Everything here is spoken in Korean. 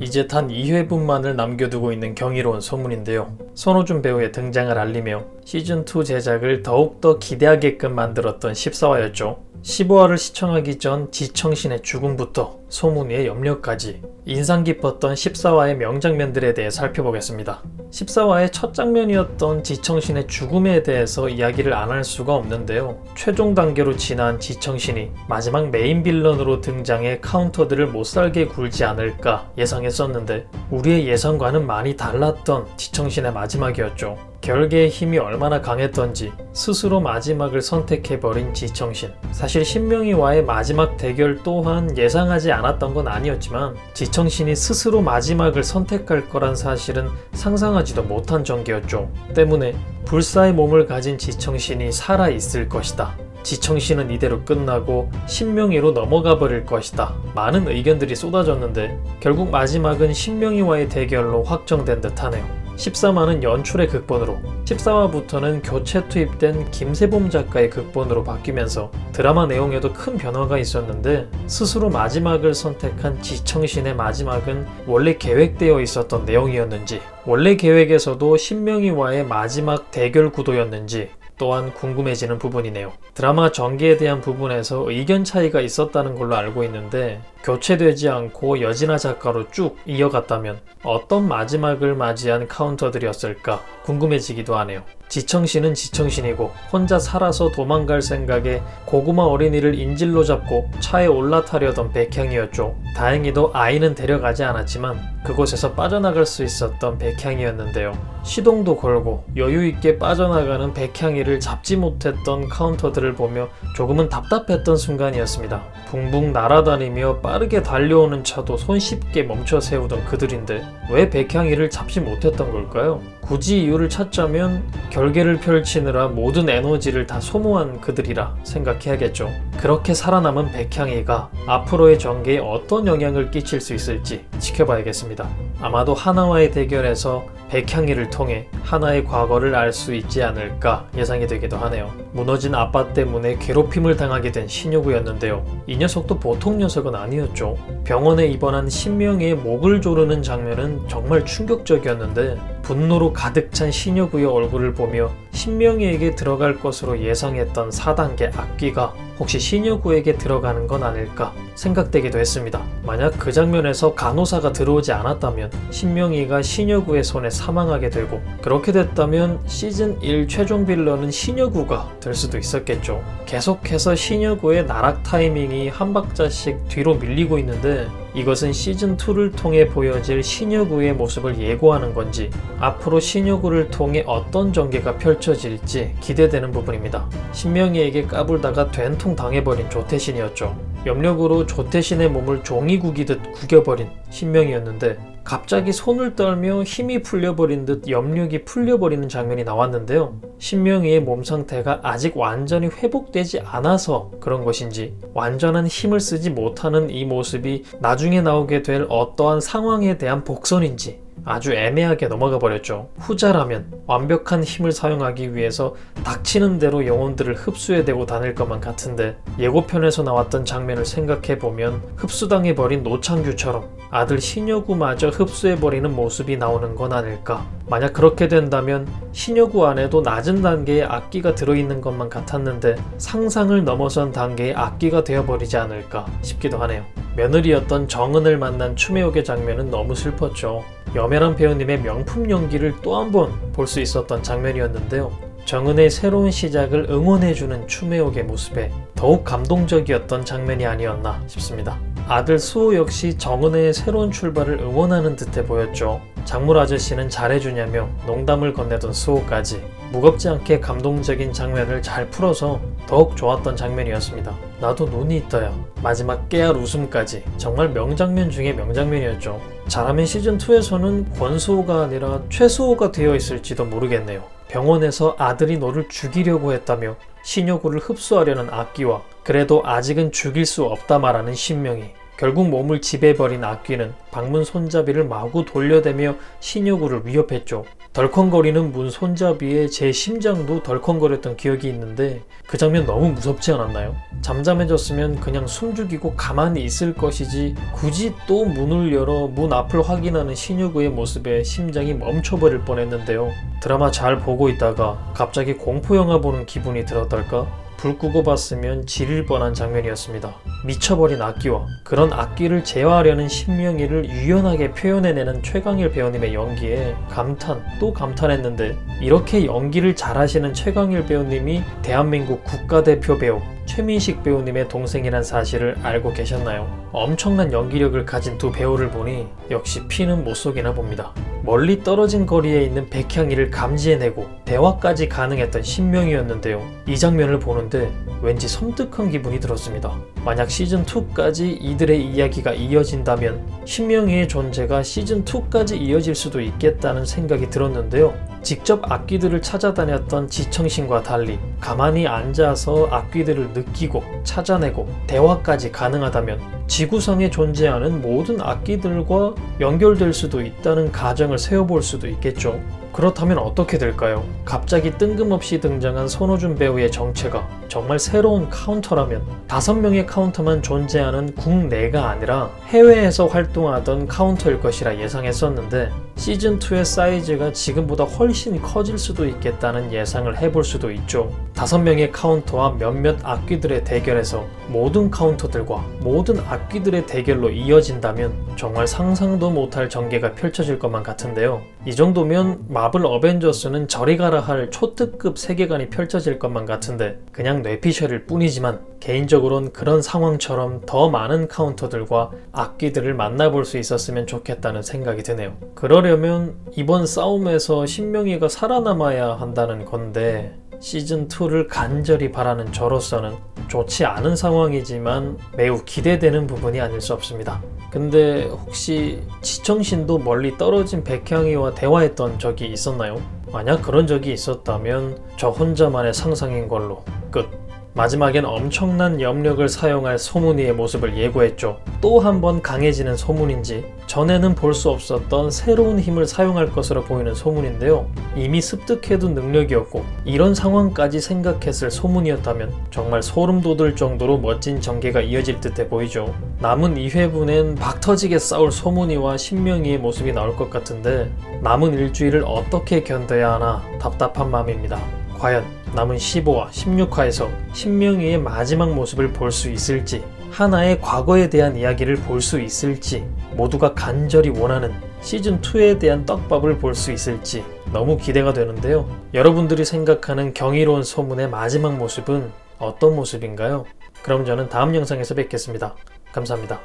이제 단 2회분만을 남겨두고 있는 경이로운 소문인데요. 손호준 배우의 등장을 알리며 시즌2 제작을 더욱더 기대하게끔 만들었던 14화였죠. 15화를 시청하기 전 지청신의 죽음부터 소문 위의 염려까지 인상 깊었던 14화의 명장면들에 대해 살펴보겠습니다. 14화의 첫 장면이었던 지청신의 죽음에 대해서 이야기를 안 할 수가 없는데요. 최종 단계로 지난 지청신이 마지막 메인 빌런으로 등장해 카운터들을 못살게 굴지 않을까 예상했었는데 우리의 예상과는 많이 달랐던 지청신의 마지막이었죠. 결계의 힘이 얼마나 강했던지 스스로 마지막을 선택해버린 지청신. 사실 신명이와의 마지막 대결 또한 예상하지 않았던 건 아니었지만 지청신이 스스로 마지막을 선택할 거란 사실은 상상하지도 못한 전개였죠. 때문에 불사의 몸을 가진 지청신이 살아있을 것이다. 지청신은 이대로 끝나고 신명이로 넘어가 버릴 것이다. 많은 의견들이 쏟아졌는데 결국 마지막은 신명이와의 대결로 확정된 듯 하네요. 13화는 연출의 극본으로 14화부터는 교체 투입된 김세범 작가의 극본으로 바뀌면서 드라마 내용에도 큰 변화가 있었는데 스스로 마지막을 선택한 지청신의 마지막은 원래 계획되어 있었던 내용이었는지 원래 계획에서도 신명이와의 마지막 대결 구도였는지 또한 궁금해지는 부분이네요. 드라마 전개에 대한 부분에서 의견 차이가 있었다는 걸로 알고 있는데 교체되지 않고 여진아 작가로 쭉 이어갔다면 어떤 마지막을 맞이한 카운터들이었을까 궁금해지기도 하네요. 지청신은 지청신이고 혼자 살아서 도망갈 생각에 고구마 어린이를 인질로 잡고 차에 올라타려던 백향이었죠. 다행히도 아이는 데려가지 않았지만 그곳에서 빠져나갈 수 있었던 백향이었는데요. 시동도 걸고 여유 있게 빠져나가는 백향이를 잡지 못했던 카운터들을 보며 조금은 답답했던 순간이었습니다. 붕붕 날아다니며 빠르게 달려오는 차도 손쉽게 멈춰 세우던 그들인데 왜 백향이를 잡지 못했던 걸까요? 굳이 이유를 찾자면 결계를 펼치느라 모든 에너지를 다 소모한 그들이라 생각해야겠죠. 그렇게 살아남은 백향이가 앞으로의 전개에 어떤 영향을 끼칠 수 있을지 지켜봐야겠습니다. 아마도 하나와의 대결에서 백향이를 통해 하나의 과거를 알 수 있지 않을까 예상이 되기도 하네요. 무너진 아빠 때문에 괴롭힘을 당하게 된 신효구였는데요. 이 녀석도 보통 녀석은 아니었죠. 병원에 입원한 신명의 목을 조르는 장면은 정말 충격적이었는데 분노로 가득 찬 신효구의 얼굴을 보며 신명이에게 들어갈 것으로 예상했던 4단계 악귀가 혹시 신효구에게 들어가는 건 아닐까 생각되기도 했습니다. 만약 그 장면에서 간호사가 들어오지 않았다면 신명이가 신효구의 손에 사망하게 되고 그렇게 됐다면 시즌 1 최종 빌런은 신효구가 될 수도 있었겠죠. 계속해서 신효구의 나락 타이밍이 한 박자씩 뒤로 밀리고 있는데 이것은 시즌2를 통해 보여질 신효구의 모습을 예고하는 건지 앞으로 신효구를 통해 어떤 전개가 펼쳐질지 기대되는 부분입니다. 신명이에게 까불다가 된통 당해버린 조태신이었죠. 염력으로 조태신의 몸을 종이 구기듯 구겨버린 신명이었는데 갑자기 손을 떨며 힘이 풀려버린 듯 염력이 풀려버리는 장면이 나왔는데요. 신명이의 몸 상태가 아직 완전히 회복되지 않아서 그런 것인지 완전한 힘을 쓰지 못하는 이 모습이 나중에 나오게 될 어떠한 상황에 대한 복선인지 아주 애매하게 넘어가 버렸죠. 후자라면 완벽한 힘을 사용하기 위해서 닥치는 대로 영혼들을 흡수해대고 다닐 것만 같은데 예고편에서 나왔던 장면을 생각해 보면 흡수당해 버린 노창규처럼 아들 신여구마저 흡수해 버리는 모습이 나오는 건 아닐까. 만약 그렇게 된다면 신여구 안에도 낮은 단계의 악기가 들어있는 것만 같았는데 상상을 넘어선 단계의 악기가 되어버리지 않을까 싶기도 하네요. 며느리였던 정은을 만난 추매옥의 장면은 너무 슬펐죠. 여매란 배우님의 명품 연기를 또 한 번 볼 수 있었던 장면이었는데요. 정은의 새로운 시작을 응원해주는 추매옥의 모습에 더욱 감동적이었던 장면이 아니었나 싶습니다. 아들 수호 역시 정은의 새로운 출발을 응원하는 듯해 보였죠. 작물 아저씨는 잘해주냐며 농담을 건네던 수호까지 무겁지 않게 감동적인 장면을 잘 풀어서 더욱 좋았던 장면이었습니다. 나도 눈이 있다야. 마지막 깨알 웃음까지 정말 명장면 중에 명장면이었죠. 잘하면 시즌2에서는 권수호가 아니라 최수호가 되어 있을지도 모르겠네요. 병원에서 아들이 너를 죽이려고 했다며 신여구를 흡수하려는 악기와 그래도 아직은 죽일 수 없다 말하는 신명이 결국 몸을 지배해버린 악귀는 방문 손잡이를 마구 돌려대며 신여구를 위협했죠. 덜컹거리는 문 손잡이에 제 심장도 덜컹거렸던 기억이 있는데 그 장면 너무 무섭지 않았나요? 잠잠해졌으면 그냥 숨죽이고 가만히 있을 것이지 굳이 또 문을 열어 문 앞을 확인하는 신여구의 모습에 심장이 멈춰버릴 뻔했는데요. 드라마 잘 보고 있다가 갑자기 공포영화 보는 기분이 들었달까? 불 끄고 봤으면 지릴 뻔한 장면이었습니다. 미쳐버린 악기와 그런 악기를 제어하려는 신명이를 유연하게 표현해내는 최강일 배우님의 연기에 감탄 또 감탄했는데 이렇게 연기를 잘하시는 최강일 배우님이 대한민국 국가대표 배우 최민식 배우님의 동생이란 사실을 알고 계셨나요? 엄청난 연기력을 가진 두 배우를 보니 역시 피는 못 속이나 봅니다. 멀리 떨어진 거리에 있는 백향이를 감지해내고 대화까지 가능했던 신명이었는데요. 이 장면을 보는데 왠지 섬뜩한 기분이 들었습니다. 만약 시즌2까지 이들의 이야기가 이어진다면 신명이의 존재가 시즌2까지 이어질 수도 있겠다는 생각이 들었는데요. 직접 악귀들을 찾아다녔던 지청신과 달리 가만히 앉아서 악귀들을 느끼고 찾아내고 대화까지 가능하다면 지구상에 존재하는 모든 악기들과 연결될 수도 있다는 가정을 세워볼 수도 있겠죠. 그렇다면 어떻게 될까요? 갑자기 뜬금없이 등장한 손호준 배우의 정체가 정말 새로운 카운터라면 다섯 명의 카운터만 존재하는 국내가 아니라 해외에서 활동하던 카운터일 것이라 예상했었는데 시즌2의 사이즈가 지금보다 훨씬 커질 수도 있겠다는 예상을 해볼 수도 있죠. 다섯 명의 카운터와 몇몇 악귀들의 대결에서 모든 카운터들과 모든 악 귀들의 대결로 이어진다면 정말 상상도 못할 전개가 펼쳐질 것만 같은데요. 이 정도면 마블 어벤져스는 저리 가라 할 초특급 세계관이 펼쳐질 것만 같은데 그냥 뇌피셜일 뿐이지만 개인적으론 그런 상황처럼 더 많은 카운터들과 악기들을 만나볼 수 있었으면 좋겠다는 생각이 드네요. 그러려면 이번 싸움에서 신명이가 살아남아야 한다는 건데 시즌2를 간절히 바라는 저로서는 좋지 않은 상황이지만 매우 기대되는 부분이 아닐 수 없습니다. 근데 혹시 지청신도 멀리 떨어진 백향이와 대화했던 적이 있었나요? 만약 그런 적이 있었다면 저 혼자만의 상상인 걸로 끝. 마지막엔 엄청난 염력을 사용할 소문이의 모습을 예고했죠. 또 한 번 강해지는 소문인지 전에는 볼 수 없었던 새로운 힘을 사용할 것으로 보이는 소문인데요. 이미 습득해둔 능력이었고 이런 상황까지 생각했을 소문이었다면 정말 소름 돋을 정도로 멋진 전개가 이어질 듯해 보이죠. 남은 2회분엔 박 터지게 싸울 소문이와 신명이의 모습이 나올 것 같은데 남은 일주일을 어떻게 견뎌야 하나 답답한 마음입니다. 과연 남은 15화, 16화에서 신명이의 마지막 모습을 볼 수 있을지, 하나의 과거에 대한 이야기를 볼 수 있을지, 모두가 간절히 원하는 시즌2에 대한 떡밥을 볼 수 있을지 너무 기대가 되는데요. 여러분들이 생각하는 경이로운 소문의 마지막 모습은 어떤 모습인가요? 그럼 저는 다음 영상에서 뵙겠습니다. 감사합니다.